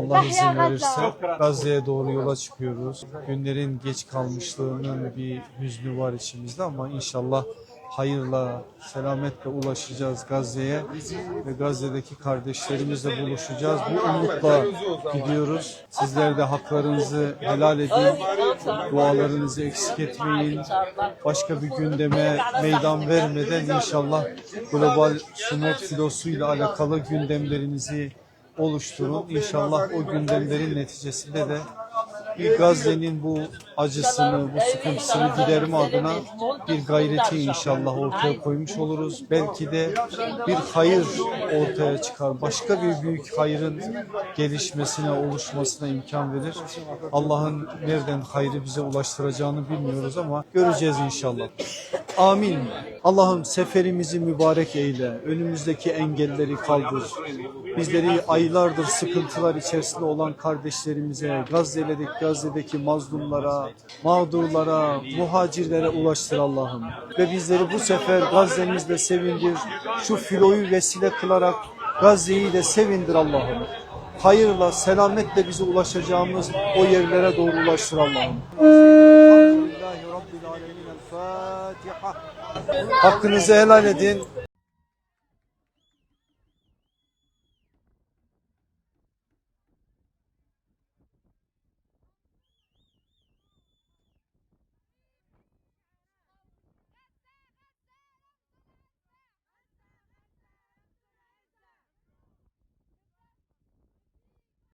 Allah izin verirse Gazze'ye doğru yola çıkıyoruz. Günlerin geç kalmışlığının bir hüznü var içimizde ama inşallah hayırla, selametle ulaşacağız Gazze'ye ve Gazze'deki kardeşlerimizle buluşacağız. Bu umutla gidiyoruz. Sizler de haklarınızı helal edin, dualarınızı eksik etmeyin. Başka bir gündeme meydan vermeden inşallah global sünnet filosuyla alakalı gündemlerinizi oluşturun. İnşallah o gündemlerin neticesinde de bir Gazze'nin bu acısını, bu sıkıntısını giderme adına bir gayreti inşallah ortaya koymuş oluruz. Belki de bir hayır ortaya çıkar. Başka bir büyük hayırın gelişmesine, oluşmasına imkan verir. Allah'ın nereden hayrı bize ulaştıracağını bilmiyoruz ama göreceğiz inşallah. Amin. Allah'ım seferimizi mübarek eyle. Önümüzdeki engelleri kaldır. Bizleri aylardır sıkıntılar içerisinde olan kardeşlerimize, Gazze'deki, Gazze'deki mazlumlara, mağdurlara, muhacirlere ulaştır Allah'ım. Ve bizleri bu sefer Gazze'mizle sevindir. Şu filoyu vesile kılarak Gazze'yi de sevindir Allah'ım. Hayırla, selametle bize ulaşacağımız o yerlere doğru ulaştır Allah'ım. Rabbil Alemin. El Fatiha. Hakkınızı helal edin.